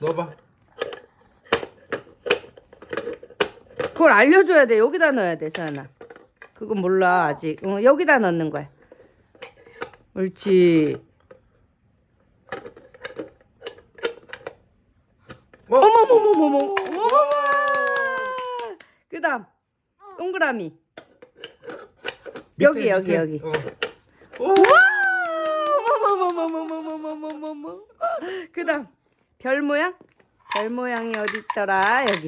넣어봐. 그걸 알려줘야 돼. 여기다 넣어야 돼, 서연아. 그건 몰라 아직. 어, 여기다 넣는 거야. 옳지. 어? 어머머머머머. 어머머. 그 다음 동그라미. 여기, 여기. 여기. 어. 오. 어머머머머머머머머머머. 그 다음 별 모양? 별 모양이 어디 있더라? 여기.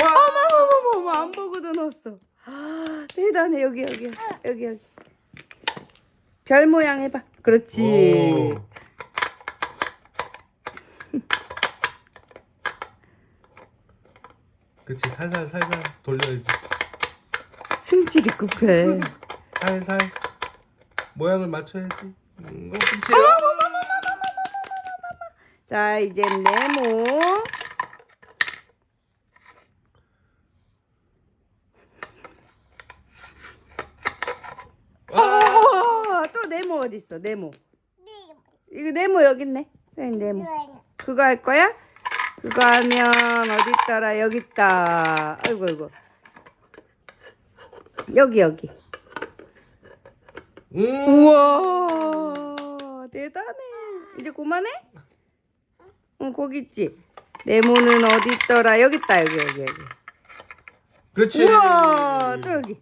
와. 어머머머머 안 보고도 넣었어. 아, 대단해 여기 여기 여기 여기. 별 모양 해봐. 그렇지. 오. 그치 살살 살살 돌려야지. 승질이 급해. 살살 모양을 맞춰야지. 음, 어, 그치. 자 이제 네모. 어, 또 네모 어디 있어? 네모. 이거 네모 여기 있네. 선생님 네모. 그거 할 거야? 그거 하면 어디 있더라? 여기 있다. 아이고 아이고. 여기 여기. 음. 우와 대단해. 이제 그만해? 응 거기 있지. 네모는 어디 있더라? 여기 있다 여기 여기 여기. 그렇지. 우와 또 여기.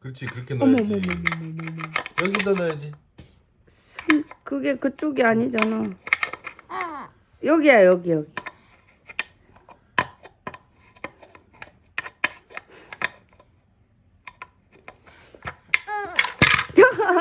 그렇지 그렇게 넣어야지. 어머머머머머머. 여기다 넣어야지. 숨 그게 그쪽이 아니잖아. 여기야 여기 여기.